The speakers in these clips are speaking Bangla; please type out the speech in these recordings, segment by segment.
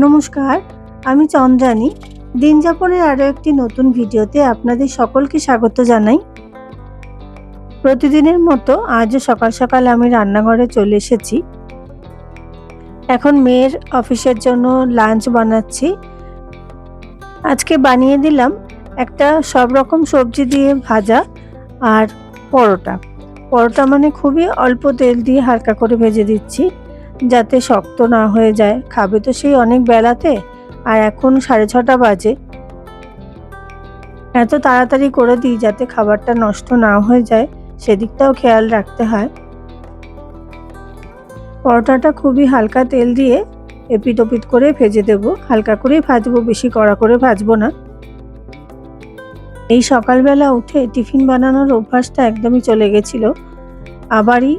নমস্কার, আমি চন্দ্রানী। দিন যাপনের আরও একটি নতুন ভিডিওতে আপনাদের সকলকে স্বাগত জানাই। প্রতিদিনের মতো আজও সকাল সকাল আমি রান্নাঘরে চলে এসেছি। এখন মেয়ের অফিসের জন্য লাঞ্চ বানাচ্ছি। আজকে বানিয়ে দিলাম একটা সব রকম সবজি দিয়ে ভাজা আর পরোটা। পরোটা মানে খুবই অল্প তেল দিয়ে হালকা করে ভেজে দিচ্ছি। যাতে শক্ত না হয়ে যায়। খাবে তো সেই অনেক বেলাতে, আর এখন সাড়ে ছটা বাজে। এত তাড়াতাড়ি করে দিই যাতে খাবারটা নষ্ট না হয়ে যায়, সেদিকটাও খেয়াল রাখতে হয়। পরোটাটা খুবই হালকা তেল দিয়ে এপিট ওপিট করে ভেজে দেব। হালকা করেই ভাজবো, বেশি কড়া করে ভাজবো না। এই সকালবেলা উঠে টিফিন বানানোর অভ্যাসটা একদমই চলে গেছিল। আবারই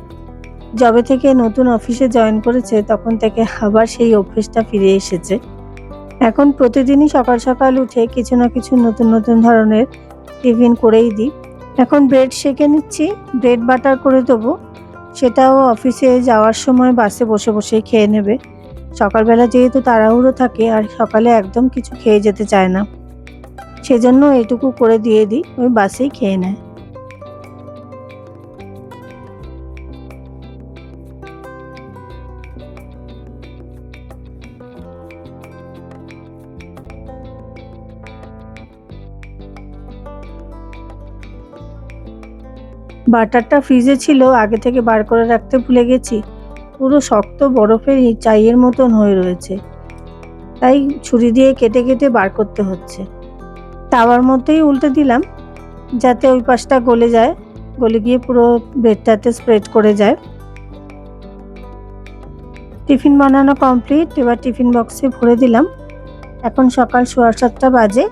যবে থেকে নতুন অফিসে জয়েন করেছে, তখন থেকে আবার সেই অভ্যেসটা ফিরে এসেছে। এখন প্রতিদিনই সকাল সকাল উঠে কিছু না কিছু নতুন নতুন ধরনের টিফিন করেই দিই। এখন ব্রেড সেকে নিচ্ছি, ব্রেড বাটার করে দেবো। সেটাও অফিসে যাওয়ার সময় বাসে বসে বসেই খেয়ে নেবে। সকালবেলা যেহেতু তাড়াহুড়ো থাকে, আর সকালে একদম কিছু খেয়ে যেতে চায় না। সেজন্য এটুকু করে দিয়ে দিই, ওই বাসেই খেয়ে নেয়। বাটারটা ফ্রিজে ছিল, আগে থেকে বার করে রাখতে ভুলে গেছি। পুরো শক্ত বরফের চাইয়ের মতন হয়ে রয়েছে। তাই ছুরি দিয়ে কেটে কেটে বার করতে হচ্ছে। তাওয়ার মধ্যেই উল্টে দিলাম, যাতে ওই পাশটা গলে যায়, গলে গিয়ে পুরো ব্রেডটাতে স্প্রেড করে যায়। টিফিন বানানো কমপ্লিট, এবার টিফিন বক্সে ভরে দিলাম। এখন সকাল সোয়া সাতটা বাজে।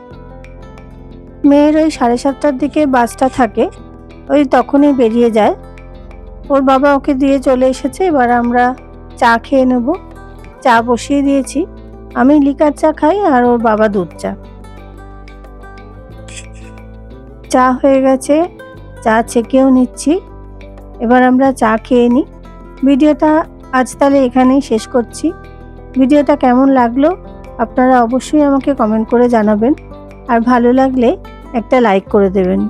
মেয়ের ওই সাড়ে সাতটার দিকে বাসটা থাকে। ওই তখনই বেরিয়ে যায়। ওর বাবা ওকে দিয়ে চলে এসেছে, এবার আমরা চা খেয়ে নেব। চা বসিয়ে দিয়েছি। আমি লিকার চা খাই আর ওর বাবা দুধ চা। চা হয়ে গেছে, চা ছেঁকেও নিচ্ছি। এবার আমরা চা খেয়ে নিই। ভিডিওটা আজ তাহলে এখানেই শেষ করছি। ভিডিওটা কেমন লাগল আপনারা অবশ্যই আমাকে কমেন্ট করে জানাবেন। আর ভালো লাগলে একটা লাইক করে দেবেন।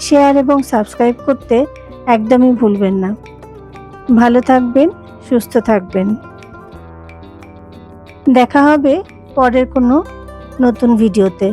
শেয়ার এবং সাবস্ক্রাইব করতে একদমই ভুলবেন না। ভালো থাকবেন, সুস্থ থাকবেন। দেখা হবে পরের কোনো নতুন ভিডিওতে।